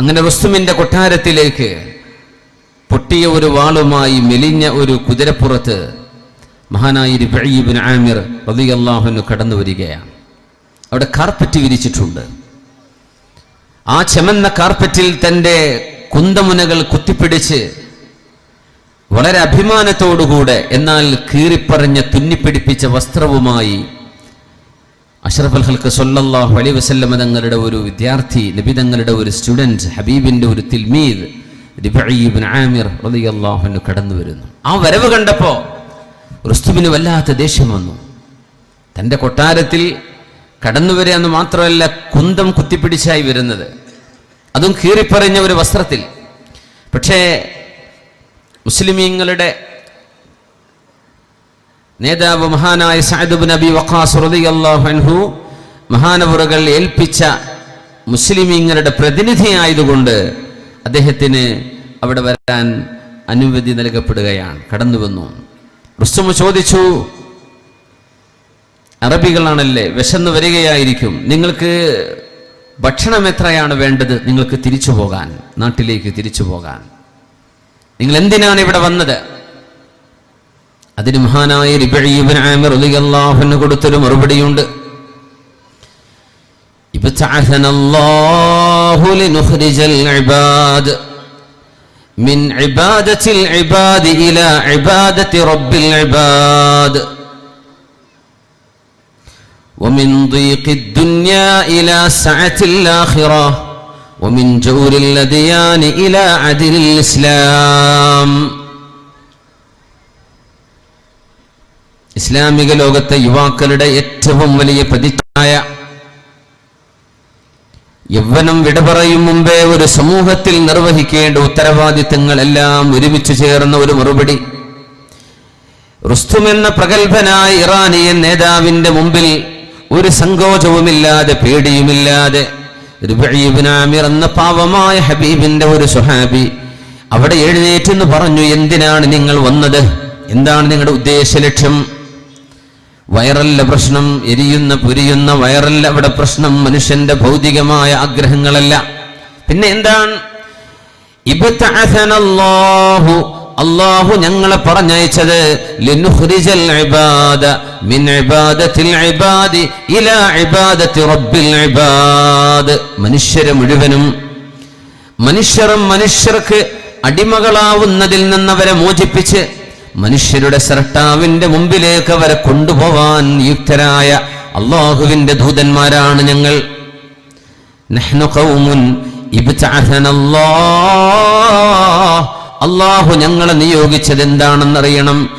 അങ്ങനെ റുസ്തുമിന്റെ കൊട്ടാരത്തിലേക്ക് പൊട്ടിയ ഒരു വാളുമായി മെലിഞ്ഞ ഒരു കുതിരപ്പുറത്ത് മഹാനായി രിബീബിൻ ആമിർ റളിയല്ലാഹുവിന് കടന്നു വരികയാണ്. അവിടെ കാർപ്പറ്റ് വിരിച്ചിട്ടുണ്ട്. ആ ചെമന്ന കാർപ്പറ്റിൽ തന്റെ കുന്തമുനകൾ കുത്തിപ്പിടിച്ച് വളരെ അഭിമാനത്തോടുകൂടെ എന്നാൽ കീറിപ്പറഞ്ഞ തുന്നിപ്പിടിപ്പിച്ച വസ്ത്രവുമായി അഷറഫ് അൽ ഹൽക്ക് സൊല്ലാഹു അലൈ വസല്ലമ തങ്ങളുടെ ഒരു വിദ്യാർത്ഥി നബി തങ്ങളുടെ ഒരു സ്റ്റുഡന്റ് ഹബീബിന്റെ ഒരു തിൽമീദ് ആമിർ റളിയല്ലാഹുവിന് കടന്നു വരുന്നു. ആ വരവ് കണ്ടപ്പോ റുസ്തുബിന് വല്ലാത്ത ദേഷ്യം വന്നു. തന്റെ കൊട്ടാരത്തിൽ കടന്നു വരിക എന്ന് മാത്രമല്ല കുന്തം കുത്തിപ്പിടിച്ചായി വരുന്നത്. അതും കീറിപ്പറഞ്ഞ ഒരു വസ്ത്രത്തിൽ. പക്ഷേ മുസ്ലിമീങ്ങളുടെ നേതാവ് മഹാനായ സഅദ് നബി വഖാസ് റളിയല്ലാഹു മഹാനവറുകൾ ഏൽപ്പിച്ച മുസ്ലിമീങ്ങളുടെ പ്രതിനിധിയായതുകൊണ്ട് അദ്ദേഹത്തിന് അവിടെ വരാൻ അനുമതി നൽകപ്പെടുകയാണ് കടന്നു വന്നു. റുസ്തുമ ചോദിച്ചു അറബികളാണല്ലേ വിശന്ന് വരികയായിരിക്കും. നിങ്ങൾക്ക് ഭക്ഷണം എത്രയാണ് വേണ്ടത്? നിങ്ങൾക്ക് തിരിച്ചു പോകാൻ നാട്ടിലേക്ക് തിരിച്ചു പോകാൻ. നിങ്ങൾ എന്തിനാണ് ഇവിടെ വന്നത്? അതിന് മഹാനായ റിബഈബിൻ ആമിർ റളിയല്ലാഹുവിന് കൊടുത്തൊരു മറുപടിയുണ്ട് ابتعثنا الله لنخرج العباد من عبادة العباد إلى عبادة رب العباد ومن ضيق الدنيا إلى سعة الآخرة ومن جور الأديان إلى عدل الإسلام ഇസ്ലാമിക ലോകത്തെ യുവാക്കളുടെ ഏറ്റവും വലിയ പ്രതിച്ഛായ. യൗവനം വിട പറയും മുമ്പേ ഒരു സമൂഹത്തിൽ നിർവഹിക്കേണ്ട ഉത്തരവാദിത്തങ്ങളെല്ലാം ഒരുമിച്ച് ചേർന്ന ഒരു മറുപടി. റുസ്തും എന്ന പ്രഗത്ഭനായ ഇറാനിയൻ നേതാവിന്റെ മുമ്പിൽ ഒരു സങ്കോചവുമില്ലാതെ പേടിയുമില്ലാതെ ആമിർ എന്ന പാവമായ ഹബീബിന്റെ ഒരു സുഹാബി അവിടെ എഴുന്നേറ്റെന്ന് പറഞ്ഞു എന്തിനാണ് നിങ്ങൾ വന്നത്? എന്താണ് നിങ്ങളുടെ ഉദ്ദേശ ലക്ഷ്യം? വയറല്ല പ്രശ്നം എരിയുന്ന പുരിയുന്ന വയറല്ല അവിടെ പ്രശ്നം മനുഷ്യന്റെ ഭൗതികമായ ആഗ്രഹങ്ങളല്ല. പിന്നെ എന്താണ്? അള്ളാഹു ഞങ്ങളെ പറഞ്ഞയച്ചത് മനുഷ്യരെ മുഴുവനും മനുഷ്യരും മനുഷ്യർക്ക് അടിമകളാവുന്നതിൽ നിന്നവരെ മോചിപ്പിച്ച് മനുഷ്യരുടെ സർട്ടാവിന്റെ മുമ്പിലേക്ക് അവരെ കൊണ്ടുപോവാൻ യുക്തരായ അള്ളാഹുവിന്റെ ദൂതന്മാരാണ് ഞങ്ങൾ. അള്ളാഹു ഞങ്ങളെ നിയോഗിച്ചത് എന്താണെന്നറിയണം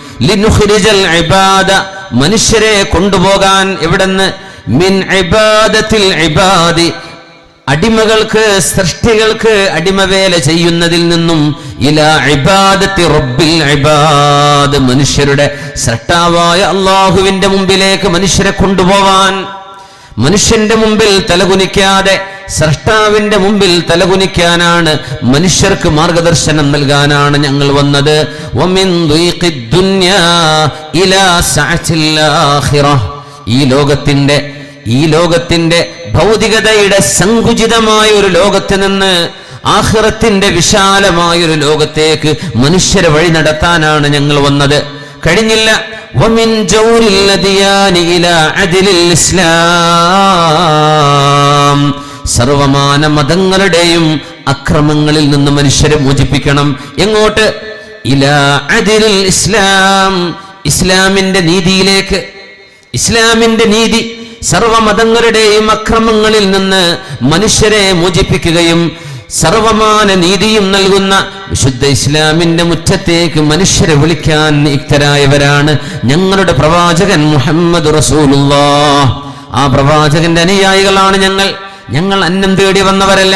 മനുഷ്യരെ കൊണ്ടുപോകാൻ എവിടെന്ന്? മിൻ ഇബാദത്തിൽ ഇബാദി. അടിമകൾക്ക് സൃഷ്ടികൾക്ക് അടിമവേല ചെയ്യുന്നതിൽ നിന്നും ഇല ഇബാദത്തി റബ്ബിൽ ഇബാദ് മനുഷ്യരുടെ സൃഷ്ടാവായ അള്ളാഹുവിന്റെ മുമ്പിലേക്ക് മനുഷ്യരെ കൊണ്ടുപോവാൻ മനുഷ്യന്റെ മുമ്പിൽ തലകുനിക്കാതെ സൃഷ്ടാവിന്റെ മുമ്പിൽ തലകുനിക്കാനാണ് മനുഷ്യർക്ക് മാർഗദർശനം നൽകാനാണ് ഞങ്ങൾ വന്നത്. ഈ ലോകത്തിന്റെ ഈ ലോകത്തിന്റെ ഭൗതികതയുടെ സങ്കുചിതമായ ഒരു ലോകത്ത് നിന്ന് ആഹ്റത്തിന്റെ വിശാലമായൊരു ലോകത്തേക്ക് മനുഷ്യരെ വഴി നടത്താനാണ് ഞങ്ങൾ വന്നത്. കഴിഞ്ഞില്ല. ഇസ്ലാം. സർവമാന മതങ്ങളുടെയും അക്രമങ്ങളിൽ നിന്ന് മനുഷ്യരെ മോചിപ്പിക്കണം. എങ്ങോട്ട്? ഇലാ അതിൽ ഇസ്ലാം. ഇസ്ലാമിന്റെ നീതിയിലേക്ക്. ഇസ്ലാമിന്റെ നീതി സർവമതങ്ങളുടെയും അക്രമങ്ങളിൽ നിന്ന് മനുഷ്യരെ മോചിപ്പിക്കുകയും സർവമാന നീതിയും നൽകുന്ന വിശുദ്ധ ഇസ്ലാമിന്റെ മുറ്റത്തേക്ക് മനുഷ്യരെ വിളിക്കാൻ യുക്തരായവരാണ് ഞങ്ങളുടെ പ്രവാചകൻ മുഹമ്മദ് റസൂലുള്ള ആ പ്രവാചകന്റെ അനുയായികളാണ് ഞങ്ങൾ. ഞങ്ങൾ അന്നം തേടി വന്നവരല്ല.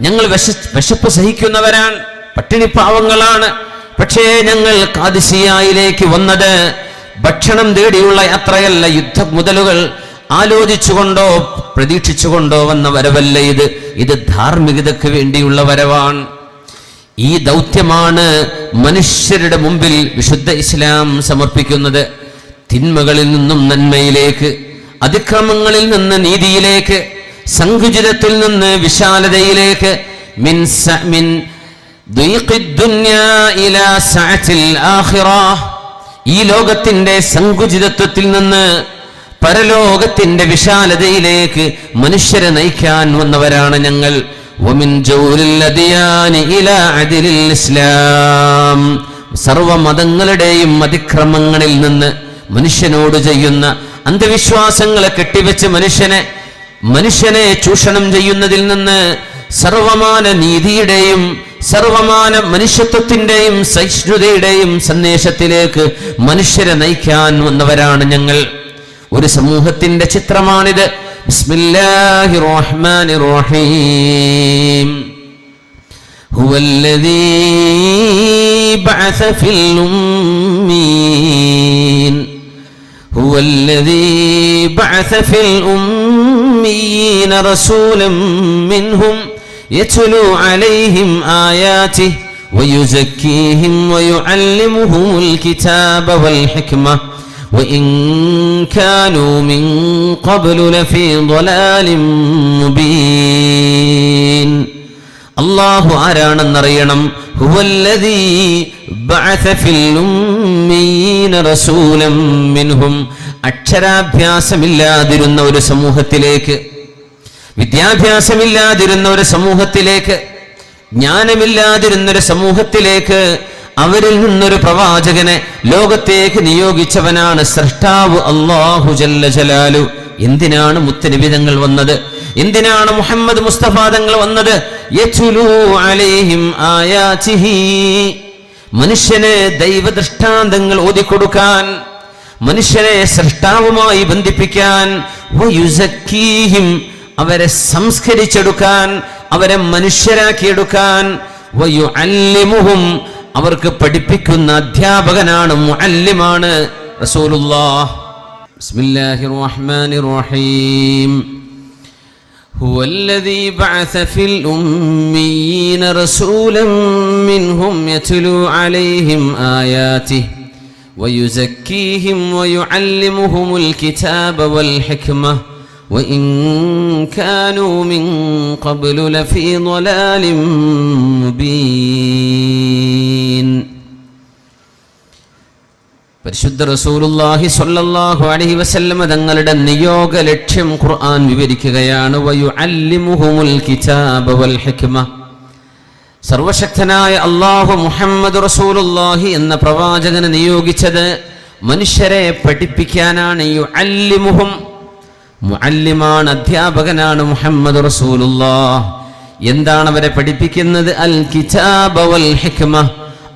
ഞങ്ങൾ വിശ വിശപ്പ് സഹിക്കുന്നവരാണ്. പട്ടിണിപ്പാവങ്ങളാണ് പക്ഷേ ഞങ്ങൾ കാദിസിയായിലേക്ക് വന്നത് ഭക്ഷണം തേടിയുള്ള യാത്രയല്ല യുദ്ധ മുതലുകൾ ആലോചിച്ചുകൊണ്ടോ പ്രതീക്ഷിച്ചുകൊണ്ടോ വന്ന വരവല്ല ഇത്. ഇത് ധാർമ്മികതയ്ക്ക് വേണ്ടിയുള്ള വരവാണ്. ഈ ദൗത്യമാണ് മനുഷ്യരുടെ മുമ്പിൽ വിശുദ്ധ ഇസ്ലാം സമർപ്പിക്കുന്നത്. തിന്മകളിൽ നിന്നും നന്മയിലേക്ക് അതിക്രമങ്ങളിൽ നിന്ന് നീതിയിലേക്ക് സങ്കുചിതത്തിൽ നിന്ന് വിശാലതയിലേക്ക്. മിൻ ഈ ലോകത്തിന്റെ സങ്കുചിതത്വത്തിൽ നിന്ന് പരലോകത്തിന്റെ വിശാലതയിലേക്ക് മനുഷ്യരെ നയിക്കാൻ വന്നവരാണ് ഞങ്ങൾ. ഇസ്ലാം. സർവ മതങ്ങളുടെയും അതിക്രമങ്ങളിൽ നിന്ന് മനുഷ്യനോട് ചെയ്യുന്ന അന്ധവിശ്വാസങ്ങളെ കെട്ടിവെച്ച് മനുഷ്യനെ മനുഷ്യനെ ചൂഷണം ചെയ്യുന്നതിൽ നിന്ന് സർവമാന നീതിയുടെയും സർവമാന മനുഷ്യത്വത്തിന്റെയും സഹിഷ്ണുതയുടെയും സന്ദേശത്തിലേക്ക് മനുഷ്യരെ നയിക്കാൻ വന്നവരാണ് ഞങ്ങൾ. ഒരു സമൂഹത്തിന്റെ ചിത്രമാണിത് ബിസ്മില്ലാഹിർ റഹ്മാനിർ റഹീം هو الذي بعث في الأمين هو الذي بعث في الأمين رسولا منهم يتلو عليهم آياته ويزكيهم ويعلمهم الكتاب والحكمة وإن كانوا من قبل لفي ضلال مبين അള്ളാഹു ആരാണെന്നറിയണം ഹുവല്ലദീ ബഅസ ഫിൽ ഉമ്മീന റസൂലം മിൻഹും അക്ഷരാഭ്യാസമില്ലാതിരുന്ന ഒരു സമൂഹത്തിലേക്ക് വിദ്യാഭ്യാസമില്ലാതിരുന്ന ഒരു സമൂഹത്തിലേക്ക് ജ്ഞാനമില്ലാതിരുന്ന ഒരു സമൂഹത്തിലേക്ക് അവരിൽ നിന്നൊരു പ്രവാചകനെ ലോകത്തേക്ക് നിയോഗിച്ചവനാണ് സൃഷ്ടാവ് അള്ളാഹു ജല്ല ജലാലു. എന്തിനാണ് മുത്തനിബിതങ്ങൾ വന്നത്? എന്തിനാണ് മുഹമ്മദ് മുസ്തഫ തങ്ങൾ വന്നത്? മനുഷ്യനെ ദൈവദൃഷ്ടാന്തങ്ങൾ ഓതിക്കൊടുക്കാൻ മനുഷ്യനെ സൃഷ്ടാവുമായി ബന്ധിപ്പിക്കാൻ അവരെ സംസ്കരിച്ചെടുക്കാൻ അവരെ മനുഷ്യരാക്കിയെടുക്കാൻ അവർക്ക് പഠിപ്പിക്കുന്ന അധ്യാപകനാണ് മുഅല്ലിമാണ് റസൂലുള്ളാഹ് ബിസ്മില്ലാഹിർ റഹ്മാനിർ റഹീം هو الذي بعث في الأميين رسولا منهم يتلو عليهم آياته ويزكيهم ويعلمهم الكتاب والحكمة وإن كانوا من قبل لفي ضلال مبين പരിശുദ്ധ റസൂലുള്ളാഹി സ്വല്ലല്ലാഹു അലൈഹി വസല്ലമ തങ്ങളുടെ നിയോഗ ലക്ഷ്യം ഖുർആൻ വിവരിക്കുകയാണ്. വയുഅല്ലിമുഹുമുൽ കിതാബ വൽ ഹിക്മ. സർവശക്തനായ അള്ളാഹു മുഹമ്മദ് റസൂലുല്ലാഹി എന്ന പ്രവാചകനെ നിയോഗിച്ചത് മനുഷ്യരെ പഠിപ്പിക്കാനാണ്. യുഅല്ലിമുഹും മുഅല്ലിമാണ് അധ്യാപകനാണ് മുഹമ്മദ് റസൂലുല്ലാഹ് എന്താണ് അവരെ പഠിപ്പിക്കുന്നത്? അൽ കിതാബ വൽ ഹിക്മ.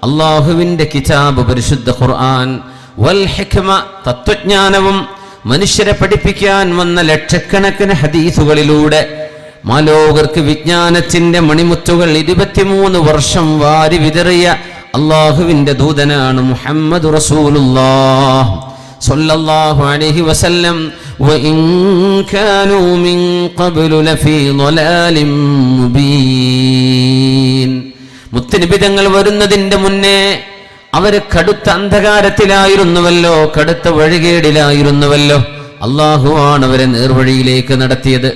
അള്ളാഹുവിന്റെ കിതാബ് പരിശുദ്ധ ഖുർആൻ. വൽ ഹിക്മ തത്വജ്ഞാനവും മനുഷ്യരെ പഠിപ്പിക്കാൻ വന്ന ലക്ഷക്കണക്കിന് ഹദീസുകളിലൂടെ മാലോകർക്ക് വിജ്ഞാനത്തിന്റെ മണിമുത്തുകൾ ഇരുപത്തിമൂന്ന് വർഷം വാരി വിതറിയ അള്ളാഹുവിന്റെ ദൂതനാണ് മുഹമ്മദ് മുത്തിനിബിതങ്ങൾ അലൈഹി വസല്ലം. മിൻ ഖബ്ലു മുബീൻ. തങ്ങൾ വരുന്നതിന്റെ മുന്നേ അവർ കടുത്ത അന്ധകാരത്തിലായിരുന്നുവല്ലോ കടുത്ത വഴികേടിലായിരുന്നുവല്ലോ. അള്ളാഹുവാണ് അവരെ നേർവഴിയിലേക്ക് നടത്തിയത്.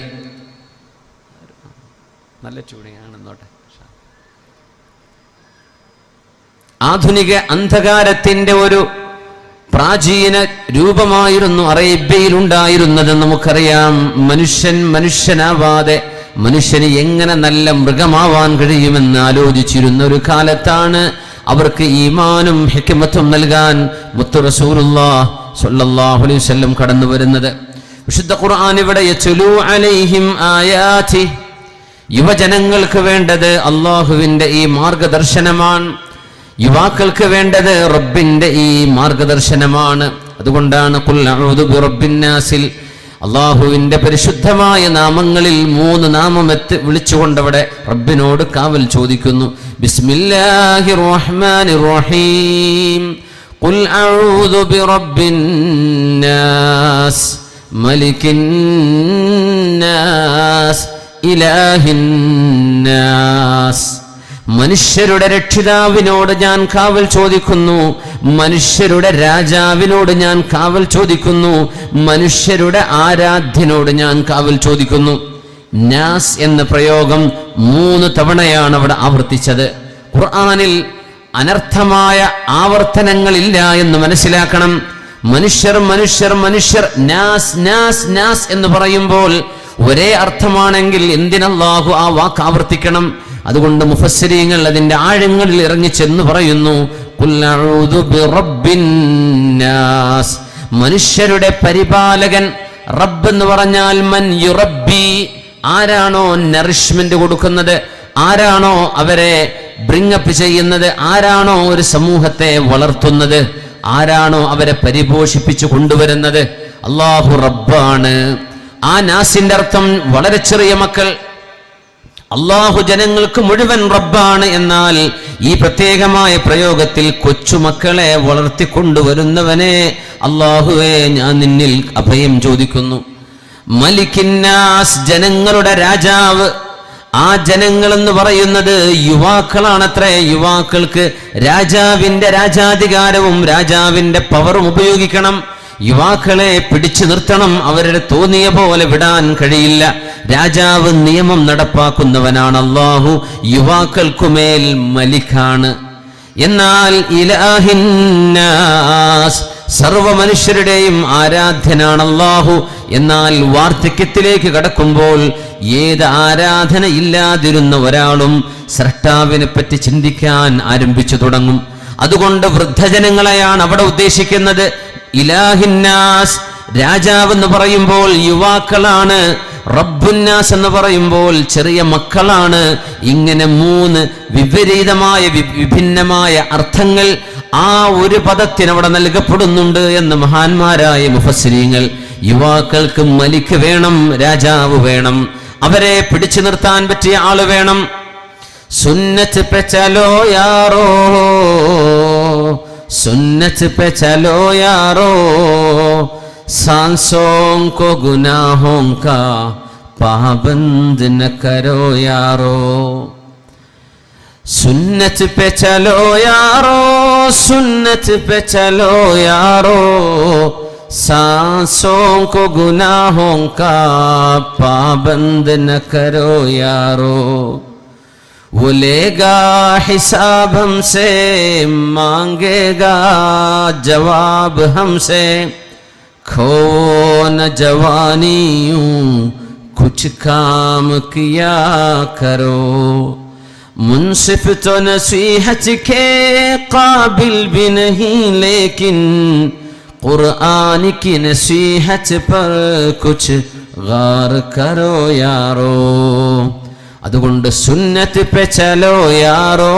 നല്ല ചൂടിയാണെന്നോട്ടെ. ആധുനിക അന്ധകാരത്തിന്റെ ഒരു പ്രാചീന രൂപമായിരുന്നു അറേബ്യയിൽ ഉണ്ടായിരുന്നത് നമുക്കറിയാം മനുഷ്യൻ മനുഷ്യനാവാതെ മനുഷ്യന് എങ്ങനെ നല്ല മൃഗമാവാൻ കഴിയുമെന്ന് ആലോചിച്ചിരുന്ന ഒരു കാലത്താണ് അവർക്ക് ഈമാനും ഹിക്മത്തും നൽകാൻ മുത്തു അലൈഹി വസല്ലം കടന്നു വരുന്നത്. വിശുദ്ധ ഖുർആൻ ഇവിടെ അലൈഹിം യുവജനങ്ങൾക്ക് വേണ്ടത് അള്ളാഹുവിന്റെ ഈ മാർഗദർശനമാണ്. യുവാക്കൾക്ക് വേണ്ടത് റബ്ബിന്റെ ഈ മാർഗദർശനമാണ്. അതുകൊണ്ടാണ് ഖുൽ അഊദു ബിറബ്ബിന്നാസിൽ അള്ളാഹുവിന്റെ പരിശുദ്ധമായ നാമങ്ങളിൽ മൂന്ന് നാമം എത്തി വിളിച്ചുകൊണ്ടവിടെ റബ്ബിനോട് കാവൽ ചോദിക്കുന്നു. ബിസ്മില്ലാഹി റഹ്മാനി റഹീം ഖുൽ അഊദു ബിറബ്ബിന്നാസ് إله ഇലാഹിന്നാസ് മനുഷ്യരുടെ രക്ഷിതാവിനോട് ഞാൻ കാവൽ ചോദിക്കുന്നു. മനുഷ്യരുടെ രാജാവിനോട് ഞാൻ കാവൽ ചോദിക്കുന്നു. മനുഷ്യരുടെ ആരാധ്യനോട് ഞാൻ കാവൽ ചോദിക്കുന്നു. നാസ് എന്ന പ്രയോഗം മൂന്ന് തവണയാണ് അവിടെ ആവർത്തിച്ചത്. ഖുർആാനിൽ അനർത്ഥമായ ആവർത്തനങ്ങളില്ല എന്ന് മനസ്സിലാക്കണം. മനുഷ്യർ മനുഷ്യർ മനുഷ്യർ നാസ് നാസ് നാസ് എന്ന് പറയുമ്പോൾ ഒരേ അർത്ഥമാണെങ്കിൽ എന്തിനല്ലാഹു ആ വാക്ക് ആവർത്തിക്കണം? അതുകൊണ്ട് മുഫസ്സരീങ്ങൾ അതിന്റെ ആഴങ്ങളിൽ ഇറങ്ങി ചെന്ന് പറയുന്നു. മനുഷ്യരുടെ പരിപാലകൻ റബ്ബ് എന്ന് പറഞ്ഞാൽ മൻ യുറബ്ബി. ആരാണോ നറിഷ്മെന്റ് കൊടുക്കുന്നത്? ആരാണോ അവരെ ബ്രിങ്ങപ്പ് ചെയ്യുന്നത്? ആരാണോ ഒരു സമൂഹത്തെ വളർത്തുന്നത്? ആരാണോ അവരെ പരിപോഷിപ്പിച്ചു കൊണ്ടുവരുന്നത്? അള്ളാഹു റബ്ബാണ്. ആ നാസിന്റെ അർത്ഥം വളരെ ചെറിയ മക്കൾ അള്ളാഹു ജനങ്ങൾക്ക് മുഴുവൻ റബ്ബാണ് എന്നാൽ ഈ പ്രത്യേകമായ പ്രയോഗത്തിൽ കൊച്ചുമക്കളെ വളർത്തിക്കൊണ്ടുവരുന്നവനെ അള്ളാഹുവെ ഞാൻ നിന്നിൽ അഭയം ചോദിക്കുന്നു. മലിക്കിന്നാസ് ജനങ്ങളുടെ രാജാവ്. ആ ജനങ്ങൾ എന്ന് പറയുന്നത് യുവാക്കളാണത്രേ. യുവാക്കൾക്ക് രാജാവിന്റെ രാജാധികാരവും രാജാവിന്റെ പവറും ഉപയോഗിക്കണം. യുവാക്കളെ പിടിച്ചു നിർത്തണം. അവരുടെ തോന്നിയ പോലെ വിടാൻ കഴിയില്ല. രാജാവ് നിയമം നടപ്പാക്കുന്നവനാണ് അള്ളാഹു യുവാക്കൾക്കുമേൽ മലിക്കാണ്. എന്നാൽ ഇലാഹിന്നാസ് സർവ മനുഷ്യരുടെയും ആരാധ്യനാണ് അള്ളാഹു എന്നാൽ വാർദ്ധക്യത്തിലേക്ക് കടക്കുമ്പോൾ ഏത് ആരാധന ഇല്ലാതിരുന്ന ഒരാളും സ്രഷ്ടാവിനെ പറ്റി ചിന്തിക്കാൻ ആരംഭിച്ചു തുടങ്ങും. അതുകൊണ്ട് വൃദ്ധജനങ്ങളെയാണ് അവിടെ ഉദ്ദേശിക്കുന്നത്. ഇലാഹിന്നാസ് രാജാവ് എന്ന് പറയുമ്പോൾ യുവാക്കളാണ് റബ്ബുന്നാസ് എന്ന് പറയുമ്പോൾ ചെറിയ മക്കളാണ്. ഇങ്ങനെ മൂന്ന് വിപരീതമായ വിഭിന്നമായ അർത്ഥങ്ങൾ ആ ഒരു പദത്തിന് അവിടെ നൽകപ്പെടുന്നുണ്ട് എന്ന് മഹാന്മാരായ മുഫസ്രീങ്ങൾ യുവാക്കൾക്ക് മലിക്ക് വേണം രാജാവ് വേണം അവരെ പിടിച്ചു നിർത്താൻ പറ്റിയ ആൾ വേണം. സുന്നത്ത് പെ യാറോ സുന്നത്ത് പെ യാറോ सांसों को गुनाहों का पाबंद न करो यारो सुन्नत पे चलो यारो सुन्नत पे चलो यारो सांसों को गुनाहों का पाबंद न करो यारो वो लेगा हिसाब हमसे मांगेगा जवाब हमसे खो न जवानी यूं कुछ काम किया करो मुंसिफ तो नसीहत के काबिल भी नहीं लेकिन कुरान की नसीहत पर कुछ गार करो यारो അതുകൊണ്ട് സുന്നത്ത് പെച്ചലോ യാറോ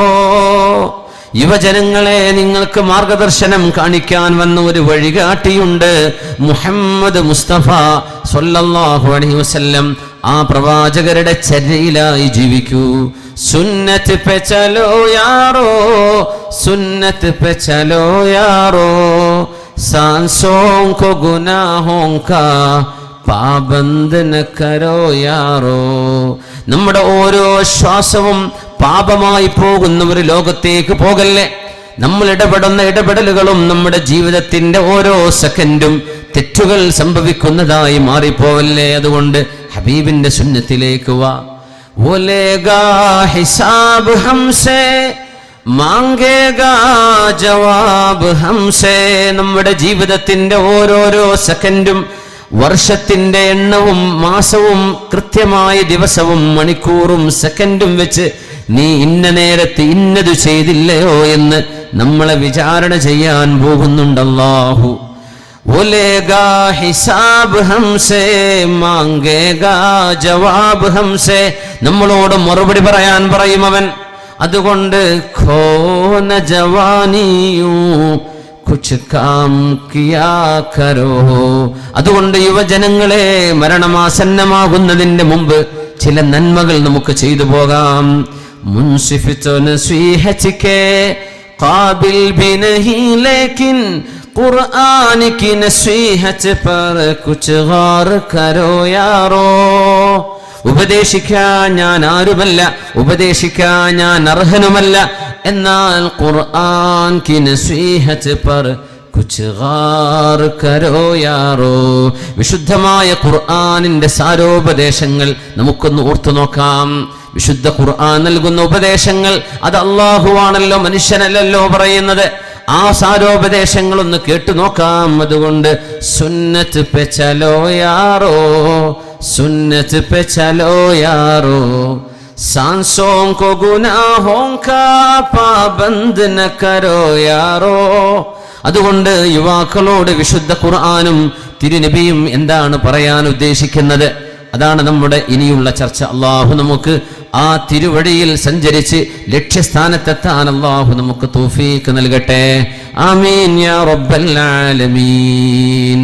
യുവജനങ്ങളെ നിങ്ങൾക്ക് മാർഗദർശനം കാണിക്കാൻ വന്ന ഒരു വഴികാട്ടിയുണ്ട്. മുഹമ്മദ് മുസ്തഫ സൊല്ലാഹു അലൈഹി വസല്ലം ആ പ്രവാചകരുടെ ചരിയിലായി ജീവിക്കൂ. സുന്നത്ത് പെച്ചലോ യാറോ സുന്നത്ത് പെച്ചലോ യാറോ സാൻസോം കോ ഗുനാഹോം കാ പാബന്ദ് ന കരോ യാറോ? നമ്മുടെ ഓരോ ശ്വാസവും പാപമായി പോകുന്ന ഒരു ലോകത്തേക്ക് പോകല്ലേ? നമ്മൾ ഇടപെടുന്ന ഇടപെടലുകളും നമ്മുടെ ജീവിതത്തിന്റെ ഓരോ സെക്കൻഡും തെറ്റുകൾ സംഭവിക്കുന്നതായി മാറിപ്പോവല്ലേ? അതുകൊണ്ട് ഹബീബിന്റെ സുന്നത്തിലേക്ക് വാ. ഹിസാബ് ഹംസേ ജവാബ് ഹംസേ. നമ്മുടെ ജീവിതത്തിന്റെ ഓരോരോ സെക്കൻഡും വർഷത്തിന്റെ എണ്ണവും മാസവും കൃത്യമായ ദിവസവും മണിക്കൂറും സെക്കൻഡും വെച്ച് നീ ഇന്ന നേരത്ത് ഇന്നതു ചെയ്തില്ലയോ എന്ന് നമ്മളെ വിചാരണ ചെയ്യാൻ പോകുന്നുണ്ടല്ലാഹു. ഹിസാബ് ഹംസേ ജവാബ് ഹംസേ. നമ്മളോട് മറുപടി പറയാൻ പറയും അവൻ. അതുകൊണ്ട് ഖോന ജവാനിയൂ. കുച്ച് കാം കിയാക്കരോ അതുകൊണ്ട് യുവജനങ്ങളെ മരണമാസന്നമാകുന്നതിന്റെ മുമ്പ് ചില നന്മകൾ നമുക്ക് ചെയ്തു പോകാം. കാബിൽ ഉപദേശിക്കാൻ ഞാൻ ആരുമല്ല ഉപദേശിക്കാൻ ഞാൻ അർഹനുമല്ല എന്നാൽ ഖുർആൻ കി നസീഹത്ത് പർ കരോയാറോ വിശുദ്ധമായ ഖുർആാനിന്റെ സാരോപദേശങ്ങൾ നമുക്കൊന്ന് ഓർത്തു നോക്കാം. വിശുദ്ധ ഖുർആൻ നൽകുന്ന ഉപദേശങ്ങൾ അത് അള്ളാഹുവാണല്ലോ മനുഷ്യനല്ലല്ലോ പറയുന്നത്. ആ സാരോപദേശങ്ങളൊന്ന് കേട്ടു നോക്കാം. അതുകൊണ്ട് സുന്നത്ത് പെ യാറോ? സുന്നത്ത് പെ യാറോ? सांसों को गुनाहों का पाबंद न करो यारो അതുകൊണ്ട് യുവാക്കളോട് വിശുദ്ധ ഖുർആാനും തിരുനബിയും എന്താണ് പറയാൻ ഉദ്ദേശിക്കുന്നത് അതാണ് നമ്മുടെ ഇനിയുള്ള ചർച്ച അള്ളാഹു നമുക്ക് ആ തിരുവഴിയിൽ സഞ്ചരിച്ച് ലക്ഷ്യസ്ഥാനത്തെത്താൻ അള്ളാഹു നമുക്ക് തൗഫീക്ക് നൽകട്ടെ ആമീൻ യാ റബ്ബൽ ആലമീൻ